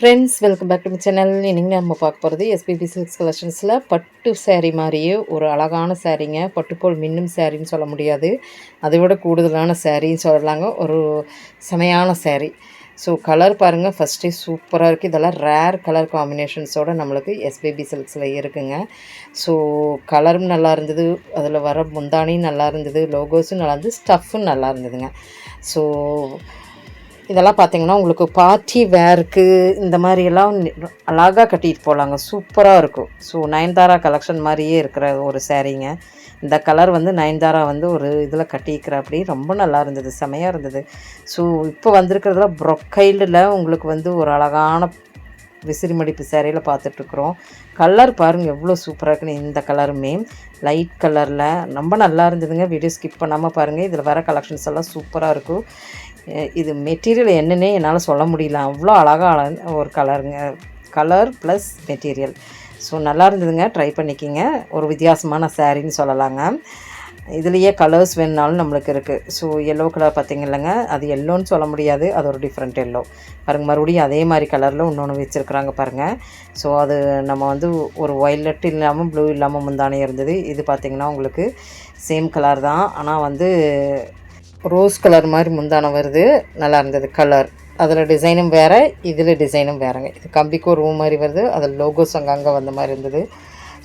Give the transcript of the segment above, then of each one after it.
Friends welcome back to channel இன்றைக்கி நம்ம பார்க்க போகிறது எஸ்பிபி சில்க்ஸ் கலெக்ஷன்ஸில் பட்டு சேரீ மாதிரியே ஒரு அழகான சேரீங்க பட்டுப்போல் மின்னும் சேரீன்னு சொல்ல முடியாது. அதை விட கூடுதலான சேரீன்னு சொல்லலாங்க. ஒரு செமையான சேரீ ஸோ கலர் பாருங்கள் ஃபஸ்ட்டே சூப்பராக இருக்குது இதெல்லாம் ரேர் கலர் காம்பினேஷன்ஸோடு நம்மளுக்கு எஸ்பிபி சில்க்ஸில் இருக்குங்க. ஸோ கலரும் நல்லா இருந்தது. அதில் வர முந்தானியும் நல்லா இருந்தது. லோகோஸும் நல்லா இருந்தது. ஸ்டஃப்பும் நல்லா இருந்ததுங்க. ஸோ இதெல்லாம் பார்த்தீங்கன்னா உங்களுக்கு பார்ட்டி வேருக்கு இந்த மாதிரியெல்லாம் அழகாக கட்டிட்டு போகலாங்க சூப்பராக இருக்கும். ஸோ நயன்தாரா கலெக்ஷன் மாதிரியே இருக்கிற ஒரு சேரீங்க இந்த கலர் வந்து நயன்தாரா வந்து ஒரு இதில் கட்டிக்கிற அப்படி ரொம்ப நல்லா இருந்தது. செமையாக இருந்தது. ஸோ இப்போ வந்திருக்கிறதுல ப்ரொக்கைல்டில் உங்களுக்கு வந்து ஒரு அழகான விசிறி மடிப்பு சேரையில் பார்த்துட்ருக்குறோம் கலர் பாருங்கள் எவ்வளோ சூப்பராக இருக்குன்னு இந்த கலருமே லைட் கலரில் ரொம்ப நல்லா இருந்ததுங்க. வீடியோ ஸ்கிப் பண்ணாமல் பாருங்கள் இதில் வர கலெக்ஷன்ஸ் எல்லாம் சூப்பராக இருக்கும். இது மெட்டீரியல் என்னன்னே என்னால் சொல்ல முடியல. அவ்வளோ அழகாக ஒரு கலருங்க கலர் ப்ளஸ் மெட்டீரியல் ஸோ நல்லா இருந்ததுங்க. ட்ரை பண்ணிக்கிங்க. ஒரு வித்தியாசமான சேரீன்னு சொல்லலாங்க. இதுலேயே கலர்ஸ் வேணுனாலும் நம்மளுக்கு இருக்குது ஸோ எல்லோ கலர் பார்த்தீங்கல்லங்க அது எல்லோன்னு சொல்ல முடியாது அது ஒரு டிஃப்ரெண்ட் எல்லோ பாருங்க மறுபடியும் அதே மாதிரி கலரில் இன்னொன்று வச்சுருக்குறாங்க பாருங்கள் ஸோ அது நம்ம வந்து ஒரு ஒய்லட் இல்லாமல் ப்ளூ இல்லாமல் முந்தானே இருந்தது. இது பார்த்திங்கன்னா உங்களுக்கு சேம் கலர் தான். ஆனால் வந்து ரோஸ் கலர் மாதிரி முந்தானம் வருது. நல்லா இருந்தது கலர் அதில் டிசைனும் வேறு இதில் டிசைனும் வேறுங்க. இது கம்பிக்கு ஒரு ரூம் மாதிரி வருது. அதில் லோகோஸ் அங்கங்கே வந்த மாதிரி இருந்தது.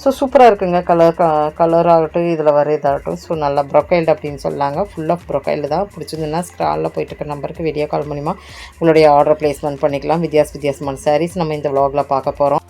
ஸோ சூப்பராக இருக்குங்க. கலர் கலர் ஆகட்டும் இதில் வர இதாகட்டும். ஸோ நல்லா ப்ரொக்கைல்டு அப்படின்னு சொல்லாங்க ஃபுல் ஆஃப் ப்ரொக்கைல்டு தான் பிடிச்சிருந்துன்னா ஸ்க்ராலில் போயிட்டு இருக்க நம்பருக்கு வீடியோ கால் மூலிமா உங்களுடைய ஆர்டர் ப்ளேஸ்மெண்ட் பண்ணிக்கலாம். வித்தியாச வித்தியாசமான சாரீஸ் நம்ம இந்த விலாகில் பார்க்க போகிறோம்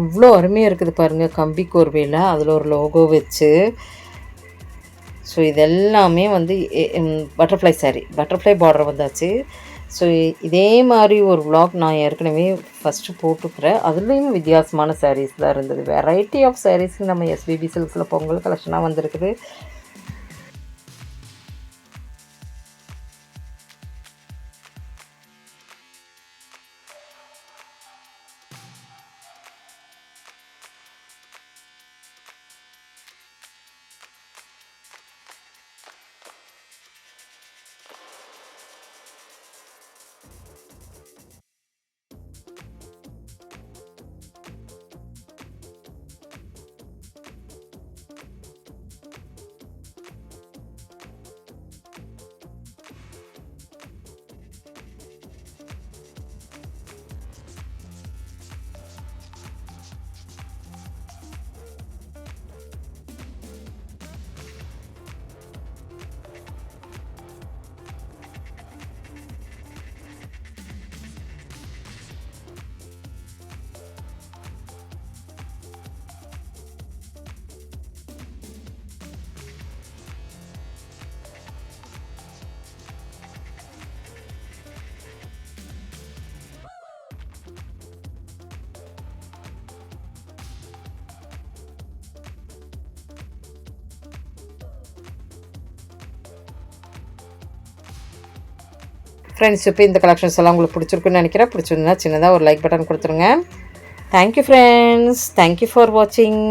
இவ்வளோ அருமையாக இருக்குது பாருங்கள் கம்பி கோர்வையில். அதில் ஒரு லோகோ வச்சு. ஸோ இதெல்லாமே வந்து பட்டர்ஃப்ளை சாரி பட்டர்ஃப்ளை பார்டர் வந்தாச்சு. ஸோ இதே மாதிரி ஒரு விளாக் நான் ஏற்கனவே ஃபஸ்ட்டு போட்டுக்கிறேன். அதுலேயும் வித்தியாசமான சாரீஸ் தான் இருந்தது. வெரைட்டி ஆஃப் sarees நம்ம எஸ்பிபி சில்க்ஸில் பொங்கல் கலெக்ஷனாக வந்திருக்குது. ஃப்ரெண்ட்ஸ் இப்போ இந்த கலெக்ஷன்ஸ் எல்லாம் உங்களுக்கு பிடிச்சிருக்குன்னு நினைக்கிறேன். பிடிச்சிருந்தா சின்னதாக ஒரு லைக் பட்டன் கொடுத்துருங்க. Thank you friends thank you for வாட்சிங்